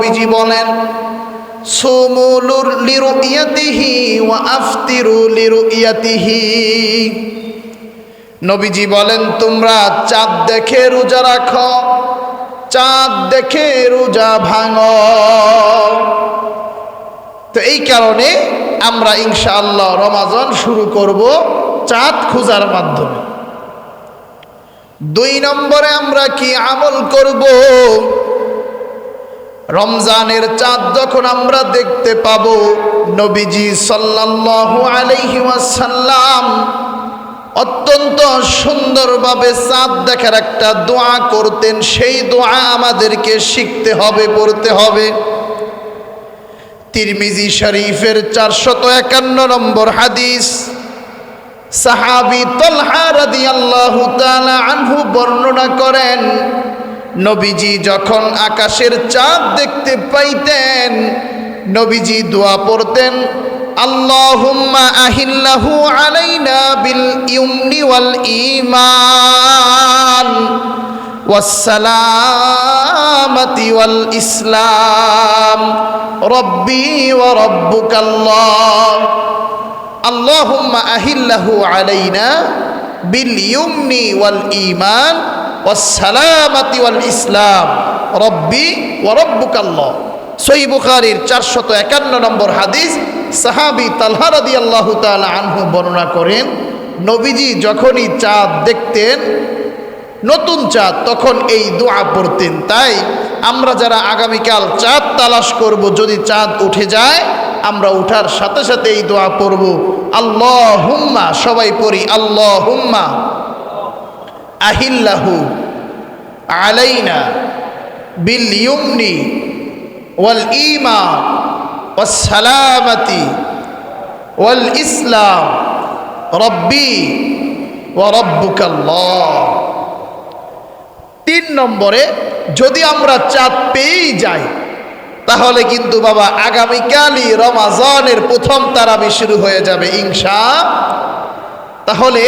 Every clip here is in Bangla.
নবীজি বলেন নবীজি বলেন, তোমরা চাঁদ দেখে রোজা রাখো, চাঁদ দেখে রোজা ভাঙো। তো এই কারণে আমরা ইনশাআল্লাহ রমাজন শুরু করব চাঁদ খোঁজার মাধ্যমে। দুই নম্বরে আমরা কি আমল করব? রমজানের চাঁদ যখন আমরা দেখতে পাব, নবীজি সাল্লাল্লাহু আলাইহি ওয়াসাল্লাম অত্যন্ত সুন্দরভাবে চাঁদ দেখার একটা দোয়া করতেন। সেই দোয়া আমাদেরকে শিখতে হবে, পড়তে হবে। তিরমিজি শরীফের চারশত একান্ন নম্বর হাদিস, সাহাবি তলহা রাদিয়াল্লাহু তাআলা আনহু বর্ণনা করেন নবীজি যখন আকাশের চাঁদ দেখতে পাইতেন, নবীজি দোয়া পড়তেন, আল্লাহুম্মা আহিল্লাহু বিল ইউমনি ওয়াল ইসলাম আহিল্লাহু আলাইনা বিলিয়ুমনি ওয়াল ইমান ও ওয়াসালামাতি ওয়াল ইসলাম রব্বি ওয়ারব্বুকাল্লাহ সই বুখারির চারশত একান্ন নম্বর হাদিস, সাহাবি তালহারাদি আল্লাহ তালা আনহু বর্ণনা করেন, নবীজি যখনই চাঁদ দেখতেন, নতুন চাঁদ, তখন এই দোয়া পড়তেন। তাই আমরা যারা আগামীকাল চাঁদ তালাশ করব, যদি চাঁদ উঠে যায় আমরা উঠার সাথে সাথে এই দোয়া পড়ব। আল্লাহ হুম্মা সবাই পড়ি আল্লাহ হুম্মা আহিল্লাহু আলাইনা বিল ইউমনি ওয়াল ইমা ইসলাম রব্বি ওয়া রব্বুকাল্লাহ। তিন নম্বরে, যদি আমরা চাঁদ পেয়েই যাই তাহলে কিন্তু বাবা আগামীকালই রমাজানের প্রথম তারাবি শুরু হয়ে যাবে ইংসা তাহলে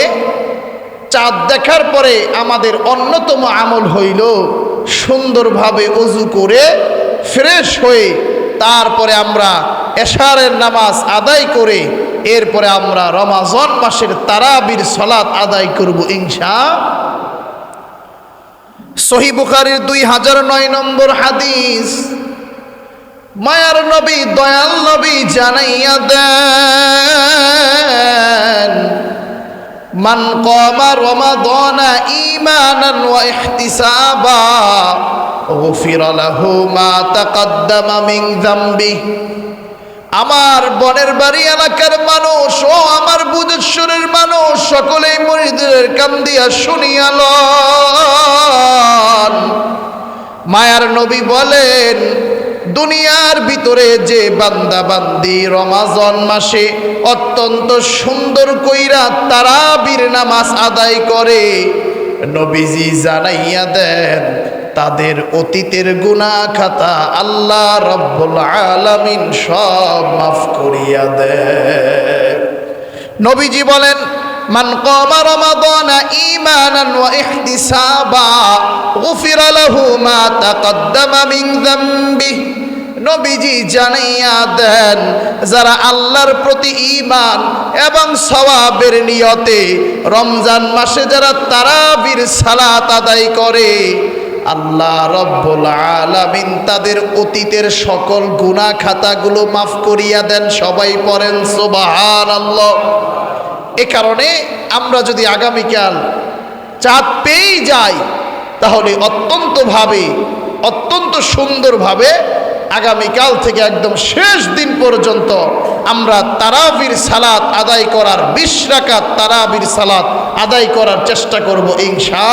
চাঁদ দেখার পরে আমাদের অন্যতম আমল হইল সুন্দরভাবে অজু করে ফ্রেশ হয়ে তারপরে আমরা এশারের নামাজ আদায় করে এরপরে আমরা রমাজন মাসের তারাবির সলাৎ আদায় করব ইংসা সহি বুখারির দুই হাজার নয় নম্বর হাদিস। মায়ার নবী, দয়াল নবী জানাইয়া দেন। মান কমা রমাদানা ঈমানান ওয়া ইহতিসাবা, গুফির লাহু মা তাকদ্দামা মিন যামবিহি আমার বনের বাড়ি এলাকার মানুষ ও আমার বুধেশ্বরের মানুষ সকলেই মরিদের কান্দিয়া শুনিয়াল মায়ার নবী বলেন দুনিয়ার ভিতরে যে বান্দা বান্দি রমাজন মাসে অত্যন্ত সুন্দর কইরা তারাবির নামাজ আদায় করে, নবীজি জানাইয়া দেন, তাদের অতীতের গুণা খাতা আল্লাহ রব্বুল আলামিন সব মাফ করিয়া দেয় নবীজি বলেন মান قام رمضان إيمانا واحتسابا غفر له ما تقدم من ذنبه নবীজি জানাইয়া দেন, যারা আল্লাহর প্রতি ইমান এবং সওয়াবের নিয়তে রমজান মাসে যারা তারাবির সালাত আদায় করে আল্লাহ রব্বুল আলামিন তাদের অতীতের সকল গুনাহ খাতাগুলো মাফ করিয়া দেন, সবাই পড়েন সুবহানাল্লাহ। এ কারণে আমরা যদি আগামীকাল চাঁদ পেয়েই যাই, তাহলে অত্যন্তভাবে, অত্যন্ত সুন্দরভাবে আগামীকাল থেকে একদম শেষ দিন পর্যন্ত আমরা তারাবির সালাত আদায় করার, বিশ রাকাত তারাবির সালাত আদায় করার চেষ্টা করব ইনশা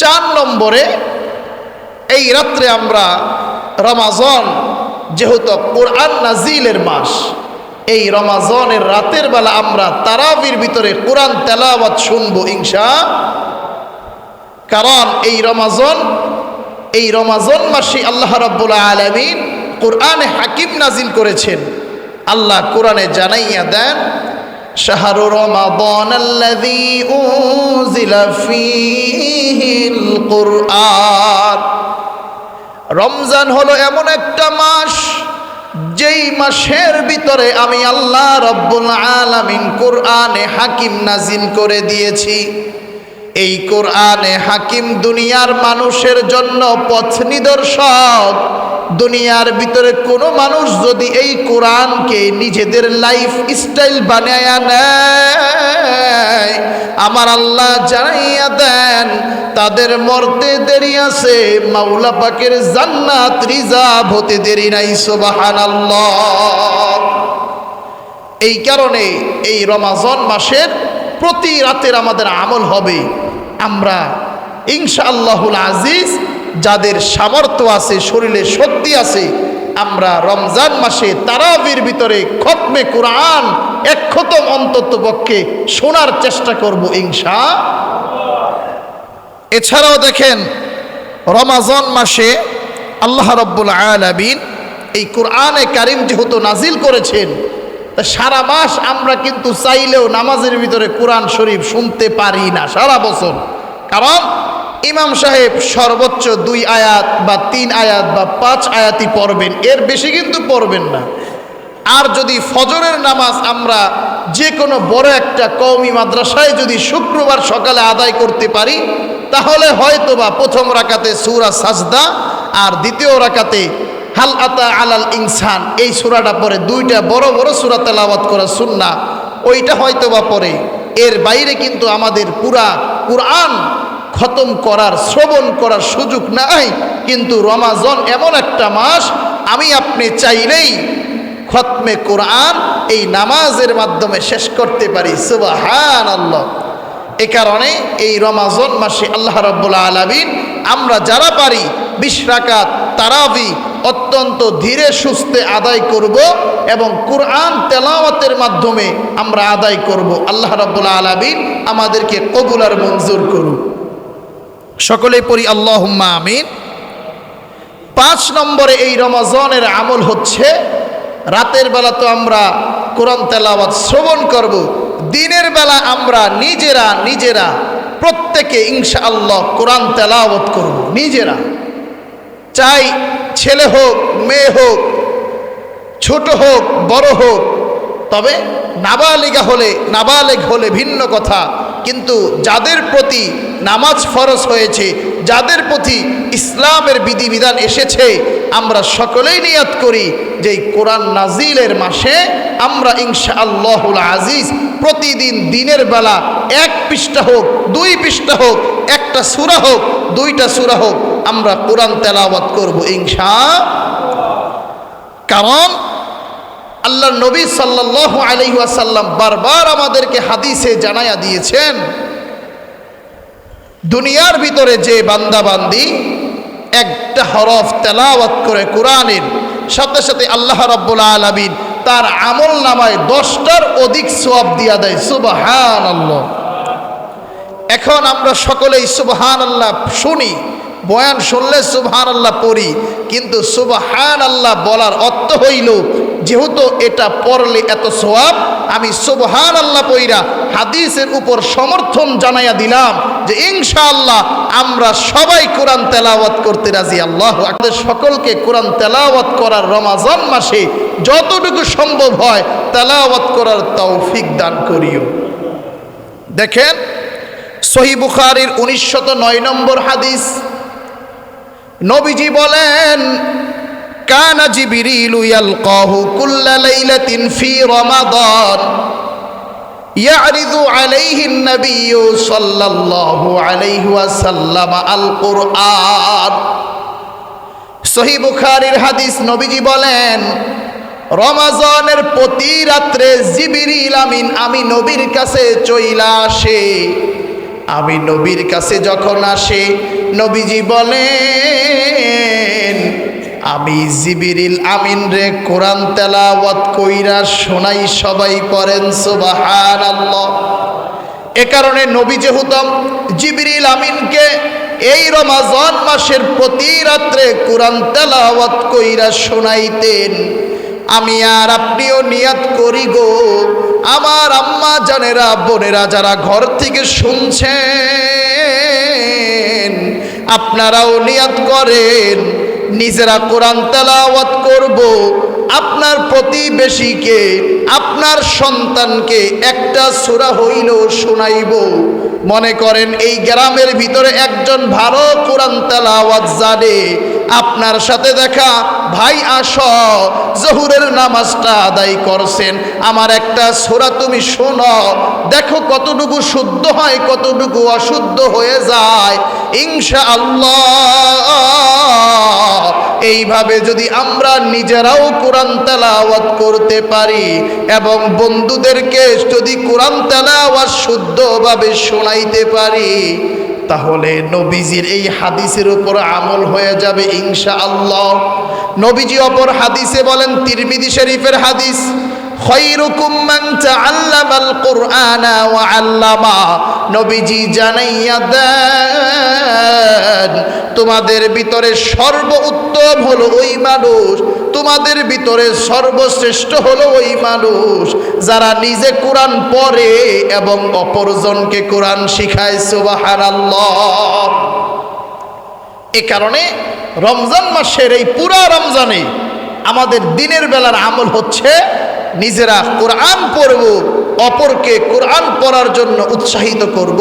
চার নম্বরে এই রাত্রে আমরা রমাজন, যেহেতু কোরআন নাজিলের মাস, এই রমাজনের রাতের বেলা আমরা তারাবির ভিতরে কোরআন তেলাওয়াত শুনব ইংসা কারণ এই রমাজন এই রমাজন মাসে আল্লাহ রব্বুল আলমিন কোরআনে হাকিম নাজিল করেছেন। আল্লাহ কোরআনে জানাইয়া দেন শাহরু রমাদান الذي أنزل فيه القرآن রমজান হলো এমন একটা মাস যেই মাসের ভিতরে আমি আল্লাহ রব্বুল আলামিন কোরআনে হাকিম নাজিল করে দিয়েছি এই কোরআনে হাকিম দুনিয়ার মানুষের জন্য পথ নিদর্শক দুনিয়ার ভিতরে কোনো মানুষ যদি এই কোরআনকে নিজেদের লাইফ স্টাইল বানায়া নেয়, আমার আল্লাহ জানাইয়া দেন, তাদের মরতে দেরি আছে, মাওলা পাকের জান্নাত রিজার্ভ হতে দেরি নাই সোবাহান এই কারণে এই রমাজন মাসের প্রতি রাতের আমাদের আমল হবে, আমরা ইনশাআল্লাহুল আজিজ যাদের সামর্থ্য আছে, শরীরে শক্তি আছে, আমরা রমজান মাসে তারাবির ভিতরে খতমে কোরআন এক খতম অন্তত পক্ষে শোনার চেষ্টা করব ইংসা এছাড়াও দেখেন, রমাজন মাসে আল্লাহ রব্বুল আলামিন এই কোরআনে কারিম যেহেতু নাজিল করেছেন, তা সারা মাস আমরা কিন্তু চাইলেও নামাজের ভিতরে কোরআন শরীফ শুনতে পারি না সারা বছর। কারণ ইমাম সাহেব সর্বোচ্চ দুই আয়াত বা তিন আয়াত বা পাঁচ আয়াতই পড়বেন। এর বেশি কিন্তু পড়বেন না। আর যদি ফজরের নামাজ আমরা যে কোনো বড় একটা কওমি মাদ্রাসায় যদি শুক্রবার সকালে আদায় করতে পারি, তাহলে হয়তো বা প্রথম রাকাতে সুরা সাজদা আর দ্বিতীয় রাকাতে হাল আতা আলাল ইনসান, এই সুরাটা পরে দুইটা বড় বড় সুরা তেলাওয়াত করা সুন্না ওইটা হয়তো বা পরে এর বাইরে কিন্তু আমাদের পুরা কোরআন খতম করার, শ্রবণ করার সুযোগ নাই। কিন্তু রমাজন এমন একটা মাস, আমি আপনি চাইলেই খতমে কোরআন এই নামাজের মাধ্যমে শেষ করতে পারি। সুবাহান আল্লাহ এ কারণে এই রমাজন মাসে আল্লাহ রব্বুল আলমিন আমরা যারা পারি বিশ্রাকাত তারাবি অত্যন্ত ধীরে সুস্থে আদায় করব এবং কোরআন তেলাওয়াতের মাধ্যমে আমরা আদায় করব। আল্লাহ রব্বুল আলমিন আমাদেরকে কবুল আর মঞ্জুর করুক। সকলে পড়ি আল্লাহ আমিন। পাঁচ নম্বরে এই রমাজনের আমল হচ্ছে, রাতের বেলা তো আমরা কোরআন তেলাওয়াত শ্রবণ করব, দিনের বেলা আমরা নিজেরা নিজেরা প্রত্যেকে ইনশা আল্লাহ কোরআন তেলাওয়াত করব, নিজেরা। চাই ছেলে হোক, মেয়ে হোক, ছোট হোক, বড় হোক, তবে নাবালিগা হলে, নাবালেগ হলে ভিন্ন কথা। কিন্তু যাদের প্রতি নামাজ ফরজ হয়েছে, যাদের প্রতি ইসলামের বিধিবিধান এসেছে, আমরা সকলেই নিয়াত করি যে কোরআন নাজিলের মাসে আমরা ইনশা আল্লাহুল আজিজ প্রতিদিন দিনের বেলা এক পৃষ্ঠা হোক, দুই পৃষ্ঠা হোক, একটা সুরা হোক, দুইটা সুরা হোক, আমরা কোরআন তেলাওয়াত করব ইনশা কারণ আল্লাহ নবী সাল্লাহ আলহাসাল্লাম বারবার আমাদেরকে হাদিসে জানাইয়া দিয়েছেন, দুনিয়ার ভিতরে যে বান্দাবান্দি একটা হরফ তেলাওয়াত করে কোরআনের, সাথে সাথে আল্লাহ রব্বুল আলমিন তার আমল নামায় দশটার অধিক সোয়াব দিয়া দেয় সুবাহান আল্লাহ এখন আমরা সকলেই সুবাহান আল্লাহ শুনি, বয়ান শুনলে সুবহান আল্লাহ পড়ি, কিন্তু সুবহান আল্লাহ বলার অর্থ হইল যেহেতু এটা পড়লে এত সোয়াব আমি সুবহান আল্লাহ পইরা হাদিসের উপর সমর্থন জানাইয়া দিলাম যে ইনশাআল্লাহ আমরা সবাই কোরআন তেলাওয়াত করতে রাজি, আল্লাহ আমাদের সকলকে কোরআন তেলাওয়াত করার রমাজান মাসে যতটুকু সম্ভব হয় তেলাওয়াত করার তৌফিক দান করিও। দেখেন, সহি বুখারির উনিশশত নয় নম্বর হাদিস, নবীজি বলেন কানা জিবিরিলু ইয়ালকাহু কুল্লা লাইলাতিন ফি রমাদান يعرض عليه النبي صلى الله عليه وسلم القرآن সহি বুখারীর হাদিস নবীজি বলেন রমাজানের প্রতি রাত্রে জিবিরিল আমিন আমি নবীর কাছে চইলা আসে আমি নবীর কাছে যখন আসে নবীজি বলেন আমি জিবিরিল আমিন রে কোরআন তেলাওয়াত কইরা শোনাই সবাই পড়েন সুবাহান এ কারণে নবী যেহুতম জিবিরিল আমিনকে এই রমাজান মাসের প্রতি রাত্রে কোরআন তেলাওয়াত কইরা শোনাইতেন, আমি আর আপনিও নিয়াত করি গো। আমার আম্মা জানেরা, বোনেরা যারা ঘর থেকে শুনছেন, আপনারাও নিয়াত করেন। নিজেরা কোরআন তেলাওয়াত করব। আপনার প্রতিবেশীকে, আপনার সন্তানকে একটা সূরা হইলেও শোনাইব। মনে করেন এই গ্রামের ভিতরে একজন ভালো কোরআন তেলাওয়াত জানে। আপনার সাথে দেখা, ভাই, আস, জহুরের নামাজটা আদায় করছেন। আমার একটা সোরা তুমি শোনো। দেখো কতটুকু শুদ্ধ হয়, কতটুকু অশুদ্ধ হয়ে যায়। ইনশা আল্লাহ এইভাবে যদি আমরা নিজেরাও কোরআন তেলাওয়াত করতে পারি এবং বন্ধুদেরকে যদি কোরআন তেলাওয়াত শুদ্ধভাবে শোনাইতে পারি, তাহলে নবীজির এই হাদিসের উপর আমল হয়ে যাবে ইনশা আল্লাহ নবীজি অপর হাদিসে বলেন তিরমিদি শরীফের হাদিস খৈরুকুম মান তাআল্লামাল কুরআনা ওয়া আল্লামা। নবীজি জানাইয়া দেন, তোমাদের ভিতরে সর্ব উত্তম হলো ওই মানুষ, তোমাদের ভিতরে সর্বশ্রেষ্ঠ হলো ওই মানুষ, যারা নিজে কোরআন পড়ে এবং অপরজনকে কোরআন শিখায়, সুবহানাল্লাহ। এ কারণে রমজান মাসের এই পুরা রমজানে আমাদের দিনের বেলার আমল হচ্ছে নিজেরা কোরআন পড়ব, অপরকে কোরআন পড়ার জন্য উৎসাহিত করব,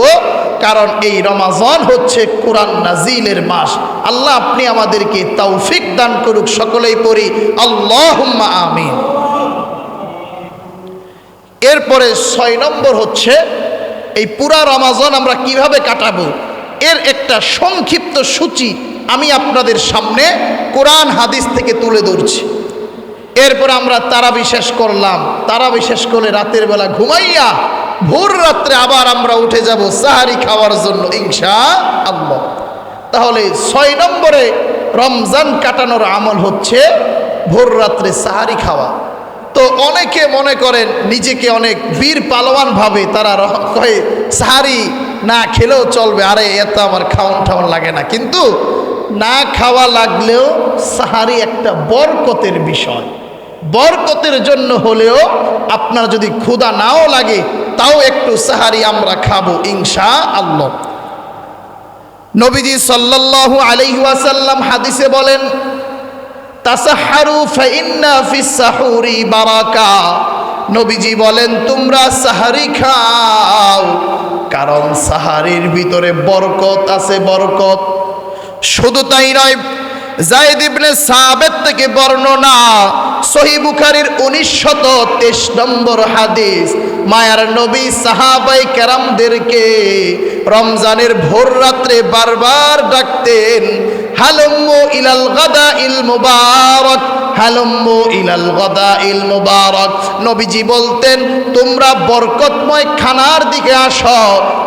কারণ এই রমাজান হচ্ছে কোরআন নাজিলের মাস। আল্লাহ আপনি আমাদেরকে তৌফিক দান করুক, সকলেই পড়ি আল্লাহ আমিন। এরপরে ছয় নম্বর হচ্ছে, এই পুরা রমাজান আমরা কীভাবে কাটাবো? এর একটা সংক্ষিপ্ত সূচি আমি আপনাদের সামনে কোরআন হাদিস থেকে তুলে ধরছি। এরপর আমরা তারা বিশেষ করলাম। তারা বিশেষ করে রাতের বেলা ঘুমাইয়া ভোর রাত্রে আবার আমরা উঠে যাব সাহারি খাওয়ার জন্য ইনশা আল্লাহ তাহলে ছয় নম্বরে রমজান কাটানোর আমল হচ্ছে ভোর রাত্রে সাহারি খাওয়া। তো অনেকে মনে করেন নিজেকে অনেক বীর পালোয়ান ভাবে তারা কয়ে সাহারি না খেলেও চলবে। আরে, এত আমার খাওয়ান ঠাওয়ান লাগে না। কিন্তু না খাওয়া লাগলেও সাহারি একটা বরকতের বিষয়। বরকতের জন্য হলেও আপনার যদি ক্ষুধা নাও লাগে, তাও একটু সাহারি আমরা খাব ইনশা আল্লাহ নবীজি সাল্লাল্লাহু আলাইহি ওয়াসাল্লাম হাদিসে বলেন, তাসাহারু ফাইন্না ফিস সাহুরি বারাকা। নবীজি বলেন, তোমরা সাহারি খাও, কারণ সাহারির ভিতরে বরকত আছে বরকত। শুধু তাই নয় জায়েদ ইবনে সাবেদ থেকে বর্ণনা সহি বুখারির উনিশশত তেইশ নম্বর হাদিস, মায়ার নবী সাহাবাই কেরামদেরকে রমজানের ভোর রাত্রে বারবার ডাকতেন হালুম্মু ইলাল গাদা ইল মুবারক, হালুম্মু ইলাল গাদা ইল মুবারক। নবীজি বলতেন, তোমরা বরকতময় খানার দিকে আসো,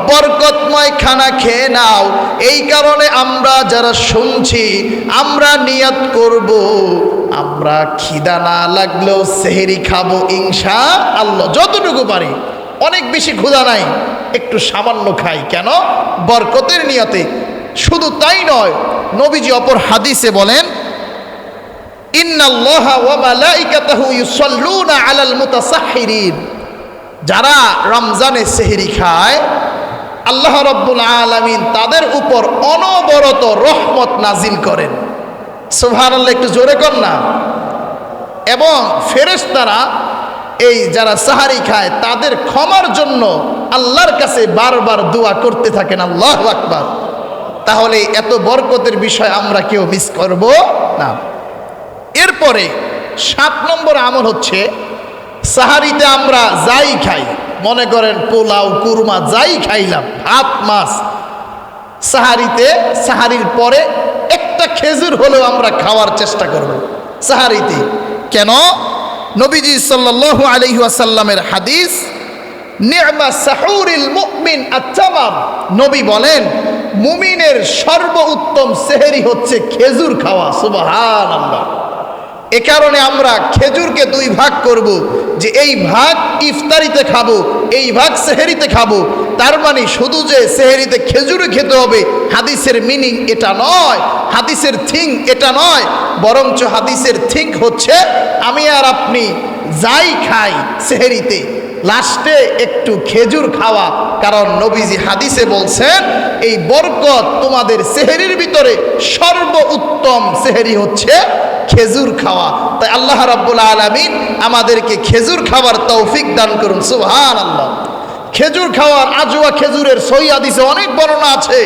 বরকতময় খানা খেয়ে নাও। এই কারণে আমরা যারা শুনছি, আমরা নিয়াত করব। আমরা খিদা না লাগলেও সেহেরি খাব ইনশা আল্লাহ যতটুকু পারি। অনেক বেশি ক্ষুধা নাই, একটু সামান্য খাই। কেন? বরকতের নিয়তে। শুধু তাই নয়, নবীজি অপর হাদিসে বলেন যারা রমজানে সেহরি খায়, আল্লাহ রব্বুল আলামিন তাদের উপর অনবরত রহমত নাজিল করেন। সুবহানাল্লাহ, একটু জোরে কর না? এবং ফেরেশতারা এই যারা সাহারি খায়, তাদের ক্ষমার জন্য আল্লাহর কাছে বারবার দোয়া করতে থাকেন। আল্লাহ আকবার। তাহলে এত বরকতের বিষয় আমরা কেউ মিস করব না। এরপরে সাত নম্বর আমল হচ্ছে, সাহারিতে আমরা যাই খাই। মনে করেন পোলাও, কুরমা, যাই খাইলাম, ভাত, মাছ। সাহারিতে, সাহারির পরে একটা খেজুর হলেও আমরা খাওয়ার চেষ্টা করব সাহারিতে। কেন? নবীজি সাল্লাল্লাহু আলাইহি ওয়াসাল্লামের হাদিস নবী বলেন মুমিনের সর্বোত্তম সেহেরি হচ্ছে খেজুর খাওয়া, সুবহানাল্লাহ। এ কারণে আমরা খেজুরকে দুই ভাগ করব, যে এই ভাগ ইফতারিতে খাব, এই ভাগ সেহেরিতে খাব। তার মানে শুধু যে সেহেরিতে খেজুরে খেতে হবে, হাদিসের মিনিং এটা নয়, হাদিসের থিং এটা নয়, বরঞ্চ হাদিসের থিং হচ্ছে, আমি আর আপনি যাই খাই সেহেরিতে। লাস্টে একটু খেজুর খাওয়া, কারণ নবীজি হাদিসে বলছেন, এই বরকত তোমাদের সেহেরির ভিতরে সর্ব উত্তম সেহেরি হচ্ছে খেজুর খাওয়া। তাই আল্লাহ রাব্বুল আলামিন আমাদেরকে খেজুর খাওয়ার তৌফিক দান করুন সুবহান আল্লাহ খেজুর খাওয়ার আজুয়া খেজুরের সই হাদিসে অনেক বর্ণনা আছে।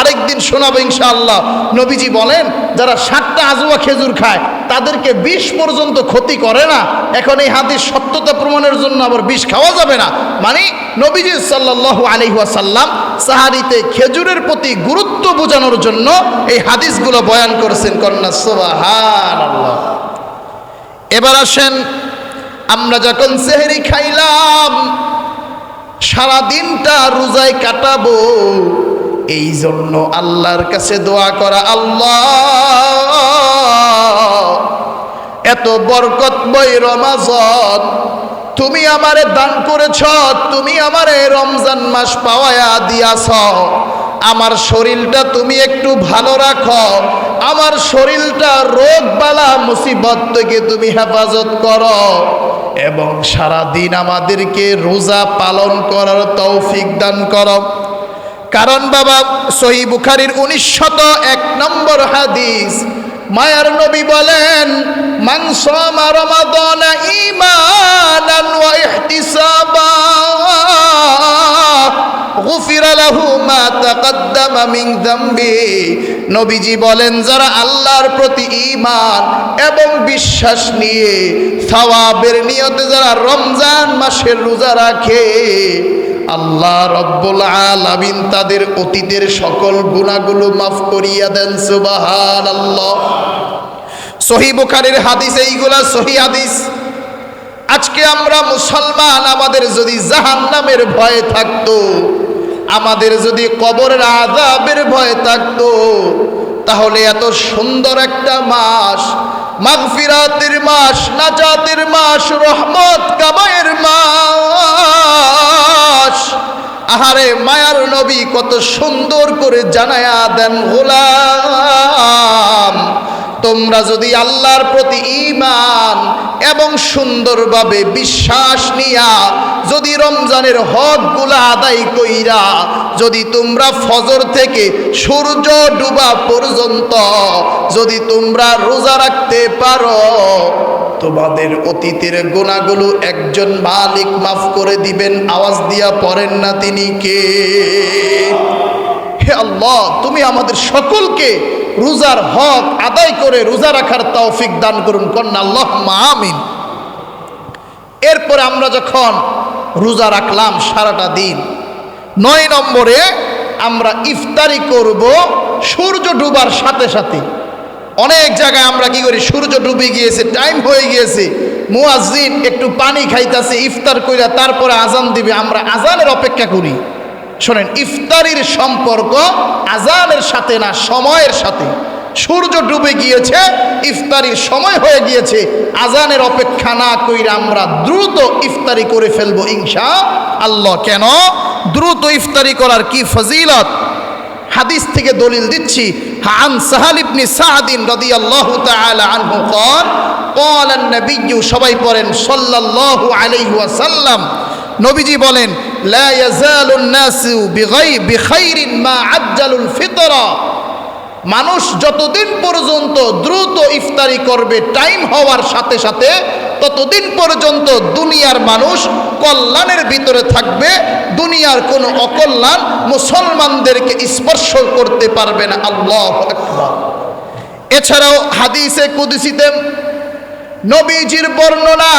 আরেকদিন শোনাবো ইনশাআল্লাহ। নবীজি বলেন, যারা সাতটা আজুয়া খেজুর খায়, তাদেরকে বিষ পর্যন্ত ক্ষতি করে না। এখন এই হাদিস সত্যতা প্রমাণের জন্য আবার বিষ খাওয়া যাবে না। মানে নবীজি সাল্লাল্লাহু আলাইহি ওয়াসাল্লাম সাহারিতে খেজুরের প্রতি গুরুত্ব বোঝানোর জন্য এই হাদিসগুলো বয়ান করেছেন, কন্যা সুবহানাল্লাহ। এবার আসেন, আমরা যখন সেহরি খাইলাম সারা দিনটা রোজায় কাটাবো, এই জন্য আল্লাহর কাছে দোয়া করা আল্লাহ। এত বরকতময় রমাজন। তুমি আমারে দান করেছ, তুমি আমারে রমজান মাস পাওয়ায়া দিয়াছ। আমার শরীরটা তুমি একটু ভালো রাখো। আমার শরীরটা রোগ বালা মুসিবত থেকে তুমি হেফাজত করো। এবং সারা দিন আমাদেরকে রোজা পালন করার তৌফিক দান করো। কারণ বাবা, সহি বুখারির উনিশশত এক নম্বর হাদিস মায়ার নবী বলেন মাংস রমাদন ইমানান মিন যামবি। নবীজি বলেন, যারা আল্লাহর প্রতি ঈমান এবং বিশ্বাস নিয়ে সওয়াবের নিয়তে যারা রমজান মাসের রোজা রাখে আল্লাহ রব্বুল আলামিন তাদের অতীতের সকল গুণাগুলো মাফ করিয়া দেন সুবাহান আল্লাহ সহি বুখারির হাদিস, এইগুলা সহি হাদিস। আজকে আমরা মুসলমান, আমাদের যদি জাহান নামের ভয়ে থাকতো, আমাদের যদি কবরের আজাবের ভয় থাকতো, তাহলে এত সুন্দর একটা মাস মাগফিরাতের মাস, নাজাতের মাস, রহমত কামায়ের মাস। আহারে মায়ার নবী কত সুন্দর করে জানায়া দেন গোলাম। তোমরা যদি আল্লাহর প্রতি ঈমান এবং সুন্দরভাবে বিশ্বাস নিয়া যদি রমজানের হকগুলা আদায় কইরা যদি তোমরা ফজর থেকে সূর্য ডুবা পর্যন্ত যদি তোমরা রোজা রাখতে পারো, তোমাদের অতীতের গুণাগুলো একজন মালিক মাফ করে দিবেন। আওয়াজ দিয়া পড়েন না তিনি কে? হে আল্লাহ, তুমি আমাদের সকলকে রোজার হক আদায় করে রোজা রাখার তৌফিক দান করুন, কন্যা আল্লাহ আমিন। এরপরে আমরা যখন রোজা রাখলাম সারাটা দিন, নয় নম্বরে আমরা ইফতারি করব সূর্য ডুবার সাথে সাথে। অনেক জায়গায় আমরা কি করি, সূর্য ডুবে গিয়েছে, টাইম হয়ে গিয়েছে, মুয়াজ্জিন একটু পানি খাইতেছে, ইফতার কইরা তারপরে আজান দিবে, আমরা আজানের অপেক্ষা করি। শোনেন ইফতারির সম্পর্ক আজানের সাথে না সময়ের সাথে সূর্য ডুবে গিয়েছে ইফতারির সময় হয়ে গিয়েছে আজানের অপেক্ষা না কইরা আমরা দ্রুত ইফতারি করে ফেলবো ইনশা আল্লাহ কেন দ্রুত ইফতারি করার কি ফজিলত হাদিস থেকে দলিল দিচ্ছি আন সাহাল ইবনে সাহাদিন রাদিয়াল্লাহু তাআলা আনহু قال قال النبي সবাই পড়েন সাল্লাল্লাহু আলাইহি ওয়াসাল্লাম নবীজি বলেন লা ইয়াজালুন নাসু বিগাই, বিখাইরিন মা আজ্জালুল ফিতরা। মানুষ যতদিন পর্যন্ত দ্রুত ইফতারি করবে, টাইম হওয়ার সাথে সাথে ততদিন পর্যন্ত দুনিয়ার মানুষ কল্যাণের ভিতরে থাকবে, দুনিয়ার কোনো অকল্যাণ মুসলমানদেরকে স্পর্শ করতে পারবে না। আল্লাহ আকবার। এছাড়াও হাদিসে কুদিসিতে নবীজির বর্ণনা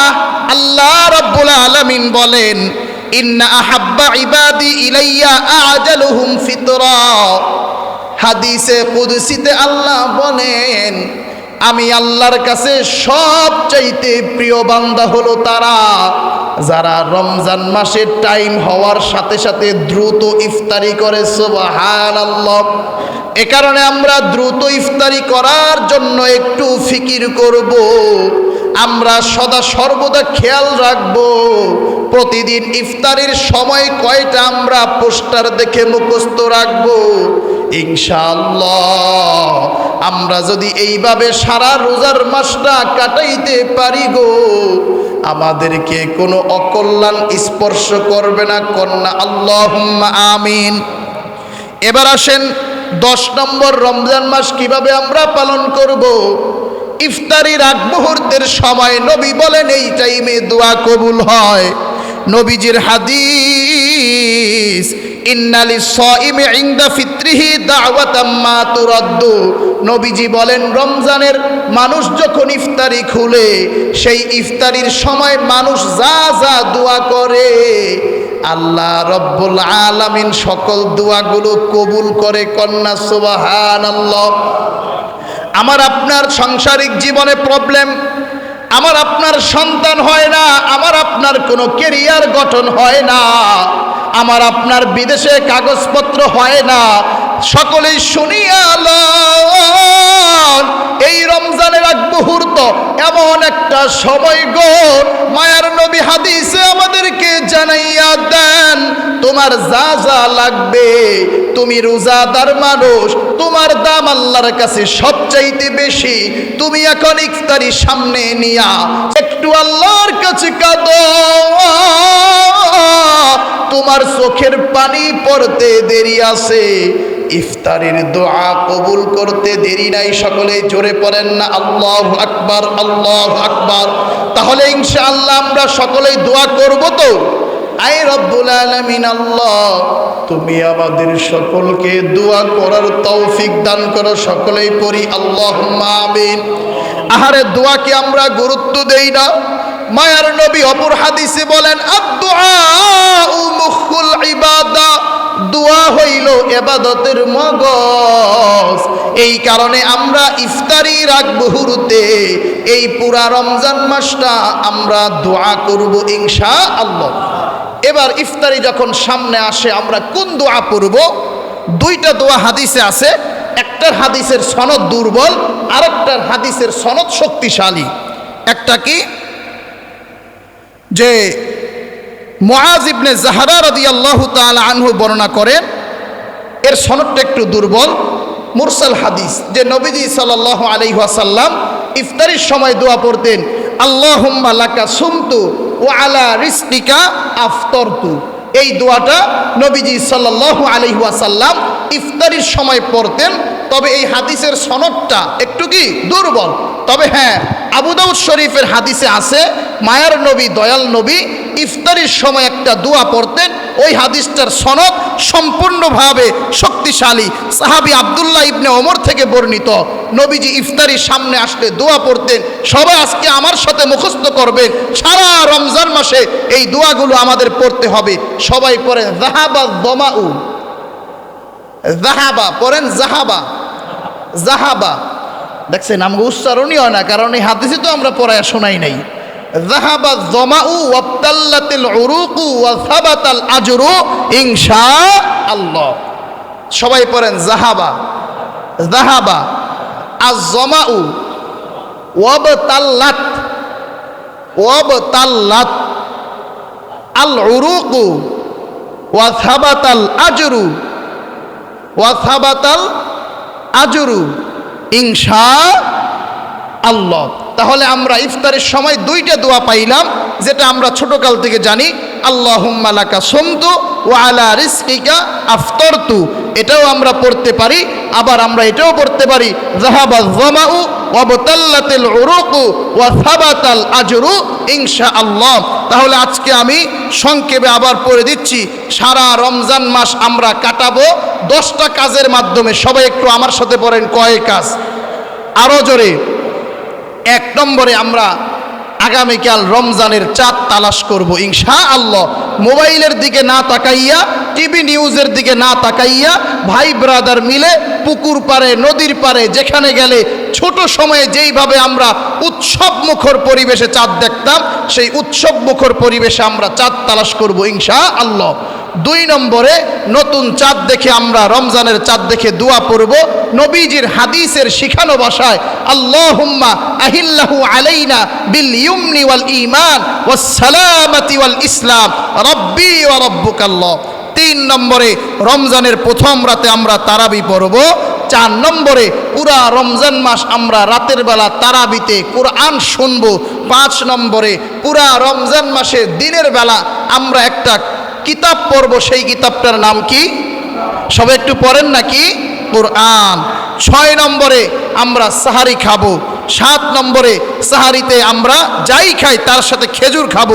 আল্লাহ রাব্বুল আলামিন বলেন ইন্না আহাব্বা ইবাদি ইলাইয়া আজালুহুম ফিতরা। হাদিসে কুদসিতে আল্লাহ বলেন, আমি আল্লাহর কাছে সবচাইতে প্রিয় বান্দা হলো তারা, যারা রমজান মাসের টাইম হওয়ার সাথে সাথে দ্রুত ইফতারি করে সুবহান আল্লাহ এ কারণে আমরা দ্রুত ইফতারি করার জন্য একটু ফিকির করব, আমরা সদা সর্বদা খেয়াল রাখব প্রতিদিন ইফতারির সময় কয়টা আমরা পোস্টার দেখে মুখস্থ রাখব? ইনশাআল্লাহ। আমরা যদি এইভাবে সারা রোজার মাসটা কাটাইতে পারি গো, আমাদেরকে কোনো অকল্যাণ স্পর্শ করবে না কন্যা। আল্লাহ আমিন। এবার আসেন দশ নম্বর রমজান মাস কীভাবে আমরা পালন করব? ইফতারির আগ মুহূর্তের সময় নবী বলেন, এই টাইমে দোয়া কবুল হয়। নবীজির হাদিস, ইন্নালি সাইমি ইনদা ফিত্রিহি দাওয়াতাম মা তুরাদ্দু। নবীজি বলেন, রমজানের মানুষ যখন ইফতারি খুলে, সেই ইফতারির সময় মানুষ যা যা দোয়া করে, আল্লাহ রব্বুল আলামিন সকল দোয়াগুলো কবুল করে কন্যা সুবাহান আমার আপনার সাংসারিক জীবনে প্রবলেম আমার আপনার সন্তান হয় না, আমার আপনার কোনো কেরিয়ার গঠন হয় না, আমার আপনার বিদেশে কাগজপত্র হয় না সকলেই শুনিয়াল এই রমজানের এক মুহূর্ত, এমন একটা সময় গো। মায়ার নবী হাদিসে আমাদেরকে জানাইয়া দেন, তোমার যা যা লাগবে, তুমি রোজাদার মানুষ, তোমার দাম আল্লাহর কাছে সবচাইতে বেশি, তুমি এখন ইফতারি সামনে নিয়া, একটু আল্লাহর কাছে কাঁদো। তোমার চোখের পানি পড়তে দেরি আছে ইফতারের দোয়া কবুল করতে দেরি নাই, সকলে জোরে পড়েন না, আল্লাহ আকবার আল্লাহ আকবার। তাহলে ইনশাআল্লাহ আমরা সকলেই দোয়া করব তো। আই রব্বুল আলামিন, আল্লাহ, তুমি আমাদের সকলকে দোয়া করার তৌফিক দান করো, সকলেই পড়ি আল্লাহ আমিন। আহারে, দোয়াকে আমরা গুরুত্ব দেই না। মায়ার নবী অপর হাদিসে বলেন ইবাদা। দোয়া হইল এবাদতের মগজ। এই কারণে আমরা ইফতারির আগ মুহূর্তে এই পুরা রমজান মাসটা আমরা দোয়া করব ইনশা আল্লাহ এবার ইফতারি যখন সামনে আসে, আমরা কোন দোয়া পড়ব? দুইটা দোয়া হাদিসে আছে। একটার হাদিসের সনদ দুর্বল, আরেকটার হাদিসের সনদ শক্তিশালী। একটা কি? যে মহাজ ইবনে জাহারা রদি আল্লাহ আনহু বর্ণনা করেন এর সনদটা একটু দুর্বল। মুরসাল হাদিস, যে নবীজি সাল্লাহ আলি ওয়াসাল্লাম ইফতারির সময় দোয়া পড়তেন আল্লাহ লাকা সুমতু ও আলা রিস্তিকা আফতরতু। এই দোয়াটা নবীজি সাল্লাল্লাহু আলি ওয়াসাল্লাম ইফতারির সময় পড়তেন। তবে এই হাদিসের সনদটা একটু কি দুর্বল। তবে হ্যাঁ আবুদাউদ শরীফের হাদিসে আছে, মায়ার নবী, দয়াল নবী ইফতারির সময় একটা দোয়া পড়তেন ওই হাদিসটার সনদ সম্পূর্ণভাবে শক্তিশালী। সাহাবি আবদুল্লাহ ইবনে ওমর থেকে বর্ণিত। নবীজি ইফতারির সামনে আসলে দোয়া পড়তেন, সবাই আজকে আমার সাথে মুখস্থ করবেন সারা রমজান মাসে এই দোয়াগুলো আমাদের পড়তে হবে। সবাই পড়েন জাহাবা দমাউ। জাহাবা পড়েন জাহাবা জাহাবা দেখছেন, আমাকে উচ্চারণই হয় না, কারণ এই হাদিসে তো আমরা পড়ায় শোনাই নাই। জাহাবা জমাউ ওয়াবতাল্লাতিল উরুকু ওয়া সাবাতাল আজরু ইনশা আল্লাহ সবাই পড়েন জাহাবা জাহাবা আজ জমাউ ওয়াবতাল্লাত ওয়াবতাল্লাত আল উরুকু ওয়া সাবাতাল আজরু ওয়া সাবাতাল আজরু ইনশা আল্লাহ তাহলে আমরা ইফতারের সময় দুইটা দোয়া পাইলাম, যেটা আমরা ছোটকাল থেকে জানি আল্লাহ লাকা সমতু ও আলা রিস্কিকা আফতরতু। এটাও আমরা পড়তে পারি, আবার আমরা এটাও পড়তে পারি জাহাবা জমাউ ওয়াবতাল্লাতিল উরুকু ওয়া সাবাতাল আজরু ইনশা আল্লাহ তাহলে আজকে আমি সংক্ষেপে আবার পড়ে দিচ্ছি, সারা রমজান মাস আমরা কাটাবো, দশটা কাজের মাধ্যমে, সবাই একটু আমার সাথে পড়েন, কয় কাজ? আরও জোরে। এক নম্বরে আমরা আগামীকাল রমজানের চাঁদ তালাশ করব ইনশা আল্লাহ মোবাইলের দিকে না তাকাইয়া, টিভি নিউজের দিকে না তাকাইয়া, ভাই ব্রাদার মিলে পুকুর পারে নদীর পারে যেখানে গেলে ছোট সময়ে যেইভাবে আমরা উৎসব মুখর পরিবেশে চাঁদ দেখতাম, সেই উৎসব মুখর পরিবেশে আমরা চাঁদ তালাশ করব ইনশা আল্লাহ দুই নম্বরে নতুন চাঁদ দেখে আমরা রমজানের চাঁদ দেখে দোয়া পড়ব। নবীজির হাদিসের শিখানো ভাষায়, আল্লাহুম্মা আহিল্লাহু আলাইনা বিল ইউমনি ওয়াল ঈমান ওয়াস সালামাতি ওয়াল ইসলাম, রব্বি ওয়া রব্বুকাল্লাহ। তিন নম্বরে রমজানের প্রথম রাতে আমরা তারাবি পড়ব। চার নম্বরে পুরা রমজান মাস আমরা রাতের বেলা তারাবিতে কোরআন শুনব। পাঁচ নম্বরে পুরা রমজান মাসে দিনের বেলা আমরা একটা কিতাব পড়ব, সেই কিতাবটার নাম কি? সবাই একটু পড়েন নাকি? কোরআন। ছয় নম্বরে আমরা সাহারি খাব, সাত নম্বরে সাহারিতে আমরা যাই খাই, তার সাথে খেজুর খাব,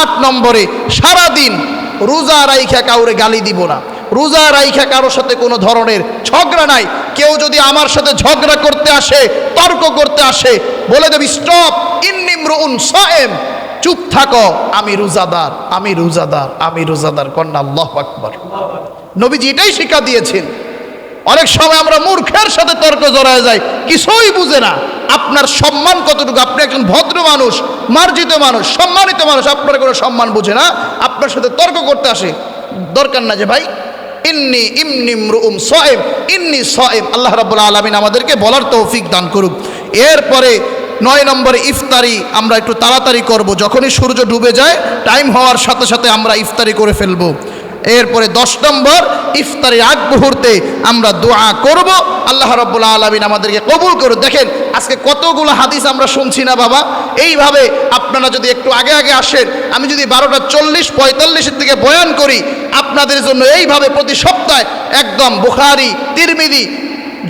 আট নম্বরে সারাদিন রোজা রাইখা কাউরে গালি দিব না। রোজা রাইখা কারোর সাথে কোনো ধরনের ঝগড়া নাই। কেউ যদি আমার সাথে ঝগড়া করতে আসে, তর্ক করতে আসে, বলে দেবি, স্টপ ইন্নিমরুন সায়েম। চুপ থাকো, আমি রোজাদার আমি রোজাদার আমি রোজাদার কন্যা, আল্লাহ আকবর। নবীজি এটাই শিক্ষা দিয়েছেন। অনেক সময় আমরা মূর্খের সাথে তর্ক জড়ায় যাই, কিছুই বুঝে না। আপনার সম্মান কতটুকু? আপনি একজন ভদ্র মানুষ, মার্জিত মানুষ, সম্মানিত মানুষ, আপনার কোনো সম্মান বুঝে না। আপনার সাথে তর্ক করতে আসে। দরকার না যে, ভাই, ইন্নি ইমনি মরুম সয়েম ইন্নি সয়েম আল্লাহ রাবুল আলমিন আমাদেরকে বলার তৌফিক দান করুক। এরপরে নয় নম্বরে ইফতারি আমরা একটু তাড়াতাড়ি করব। যখনই সূর্য ডুবে যায় টাইম হওয়ার সাথে সাথে আমরা ইফতারি করে ফেলব। এরপরে দশ নম্বর ইফতারের আগ মুহূর্তে আমরা দোয়া করব। আল্লাহ রব্বুল্লা আলমিন আমাদেরকে কবুল করুন। দেখেন, আজকে কতগুলো হাদিস আমরা শুনছি না বাবা? এইভাবে আপনারা যদি একটু আগে আগে আসেন, আমি যদি বারোটা চল্লিশ, পঁয়তাল্লিশের থেকে বয়ান করি, আপনাদের জন্য এইভাবে প্রতি সপ্তাহে একদম বুখারি তিরমিদি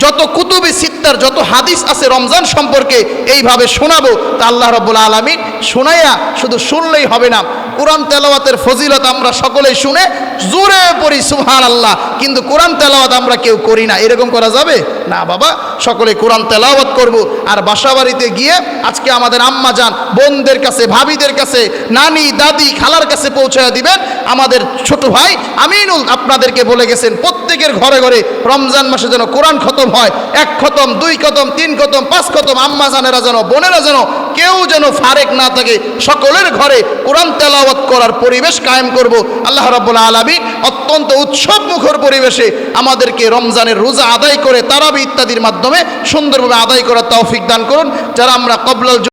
যত কুতুবে সিত্তার, যত হাদিস আছে রমজান সম্পর্কে এইভাবে শোনাবো, তা আল্লাহ রব্বুল আলমিন শোনাইয়া শুধু শুনলেই হবে না। কোরআন তেলাওয়াতের ফজিলত আমরা সকলেই শুনে জোরে পড়ি সুহান আল্লাহ কিন্তু কোরআন তেলাওয়াত আমরা কেউ করি না। এরকম করা যাবে? না বাবা, সকলে কোরআন তেলাওয়াত করব। আর বাসা বাড়িতে গিয়ে আজকে আমাদের আম্মা যান, বোনদের কাছে, ভাবিদের কাছে, নানি, দাদি, খালার কাছে পৌঁছায় দিবেন। আমাদের ছোট ভাই আমিনুল আপনাদেরকে বলে গেছেন, প্রত্যেকের ঘরে ঘরে রমজান মাসে যেন কোরআন খতম হয়। এক খতম, দুই খতম, তিন খতম, পাঁচ খতম, আম্মা জানেরা যেন, বোনেরা যেন কেউ যেন ফারেক না থাকে। সকলের ঘরে কোরআন তেলাওয়াত করার পরিবেশ কায়েম করব। আল্লাহ রাব্বুল আলামিন অত্যন্ত উৎসব মুখর পরিবেশে আমাদেরকে রমজানের রোজা আদায় করে তারাবি ইত্যাদির মাধ্যমে সুন্দরভাবে আদায় করার তৌফিক দান করুন। যারা আমরা কবলাল